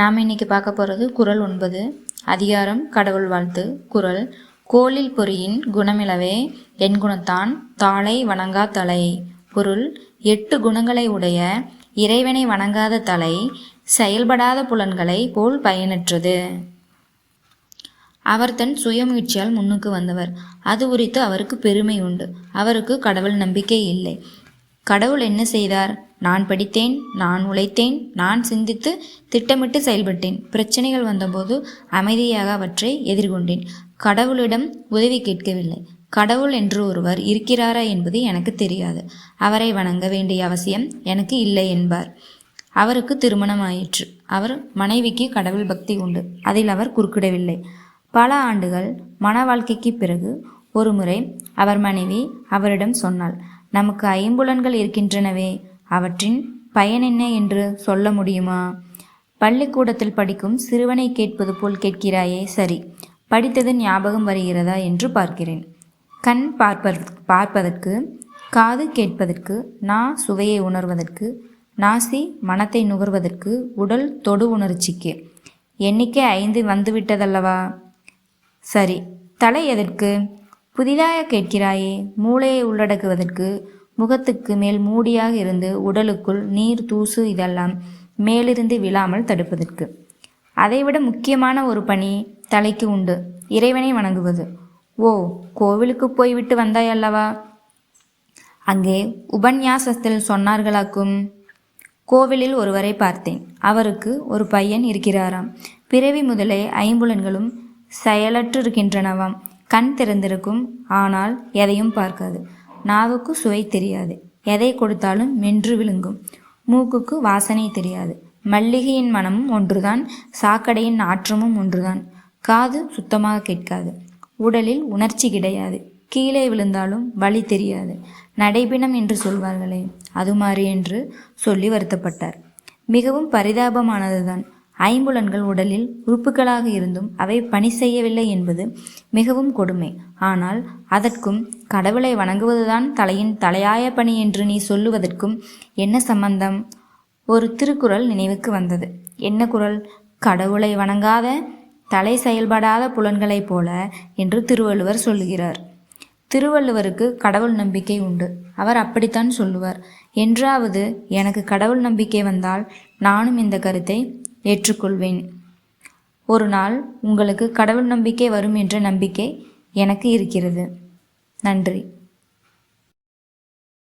நாம் இன்னைக்கு பார்க்க போகிறது குறள் ஒன்பது. அதிகாரம் கடவுள் வாழ்த்து. குறள் கோலில் பொறியின் குணமிலவே என் குணத்தான் தாளை வணங்கா தலை. பொருள் எட்டு குணங்களை உடைய இறைவனை வணங்காத தலை செயல்படாத புலன்களை போல் பயனற்றது. அவர் தன் சுயமுயற்சியால் முன்னுக்கு வந்தவர். அது குறித்து அவருக்கு பெருமை உண்டு. அவருக்கு கடவுள் நம்பிக்கை இல்லை. கடவுள் என்ன செய்தார்? நான் படித்தேன் நான் உழைத்தேன் நான் சிந்தித்து திட்டமிட்டு செயல்பட்டேன். பிரச்சனைகள் வந்தபோது அமைதியாக அவற்றை எதிர்கொண்டேன். கடவுளிடம் உதவி கேட்கவில்லை. கடவுள் என்று ஒருவர் இருக்கிறாரா என்பது எனக்கு தெரியாது. அவரை வணங்க வேண்டிய அவசியம் எனக்கு இல்லை என்பார். அவருக்கு திருமணம் ஆயிற்று. அவர் மனைவிக்கு கடவுள் பக்தி உண்டு. அதில் அவர் குறுக்கிடவில்லை. பல ஆண்டுகள் மன வாழ்க்கைக்கு பிறகு ஒருமுறை அவர் மனைவி அவரிடம் சொன்னாள் நமக்கு ஐம்புலன்கள் இருக்கின்றனவே அவற்றின் பயன் என்ன என்று சொல்ல முடியுமா? பள்ளிக்கூடத்தில் படிக்கும் சிறுவனை கேட்பது போல் கேட்கிறாயே சரி படித்தது ஞாபகம் வருகிறதா என்று பார்க்கிறேன். கண் பார்ப்பதற்கு பார்ப்பதற்கு காது கேட்பதற்கு நா சுவையை உணர்வதற்கு நாசி மனத்தை நுகர்வதற்கு உடல் தொடு உணர்ச்சிக்கு. எண்ணிக்கை ஐந்து வந்துவிட்டதல்லவா? சரி தலை எதற்கு? புதிதாக கேட்கிறாயே மூளையை உள்ளடக்குவதற்கு முகத்துக்கு மேல் மூடியாக இருந்து உடலுக்குள் நீர் தூசு இதெல்லாம் மேலிருந்து விழாமல் தடுப்பதற்கு. அதைவிட முக்கியமான ஒரு பணி தலைக்கு உண்டு. இறைவனை வணங்குவது. ஓ கோவிலுக்கு போய்விட்டு வந்தாய் அல்லவா அங்கே உபன்யாசத்தில் சொன்னார்களாக்கும். கோவிலில் ஒருவரை பார்த்தேன். அவருக்கு ஒரு பையன் இருக்கிறாராம். பிறவி முதலே ஐம்புலன்களும் செயலற்றிருக்கின்றனவாம் கண் திறந்திருக்கும். ஆனால் எதையும் பார்க்காது. நாவுக்கு சுவை தெரியாது. எதை கொடுத்தாலும் மென்று விழுங்கும். மூக்குக்கு வாசனை தெரியாது. மல்லிகையின் மனமும் ஒன்றுதான் சாக்கடையின் நாற்றமும் ஒன்றுதான். காது சுத்தமாக கேட்காது. உடலில் உணர்ச்சி கிடையாது. கீழே விழுந்தாலும் வழி தெரியாது. நடைபிணம் என்று சொல்வார்களே அது மாதிரி என்று சொல்லி வருத்தப்பட்டார். மிகவும் பரிதாபமானதுதான். ஐம்புலன்கள் உடலில் உறுப்புகளாக இருந்தும் அவை பணி செய்யவில்லை என்பது மிகவும் கொடுமை. ஆனால் அதற்கும் கடவுளை வணங்குவதுதான் தலையின் தலையாய பணி என்று நீ சொல்லுவதற்கும் என்ன சம்பந்தம்? ஒரு திருக்குறள் நினைவுக்கு வந்தது. என்ன குரல் கடவுளை வணங்காத தலை செயல்படாத புலன்களைப் போல என்று திருவள்ளுவர் சொல்லுகிறார். திருவள்ளுவருக்கு கடவுள் நம்பிக்கை உண்டு. அவர் அப்படித்தான் சொல்லுவார். என்றாவது எனக்கு கடவுள் நம்பிக்கை வந்தால் நானும் இந்த கருத்தை ஏற்றுக்கொள்வேன். ஒரு நாள் உங்களுக்கு கடவுள் நம்பிக்கை வரும் என்ற நம்பிக்கை எனக்கு இருக்கிறது. நன்றி.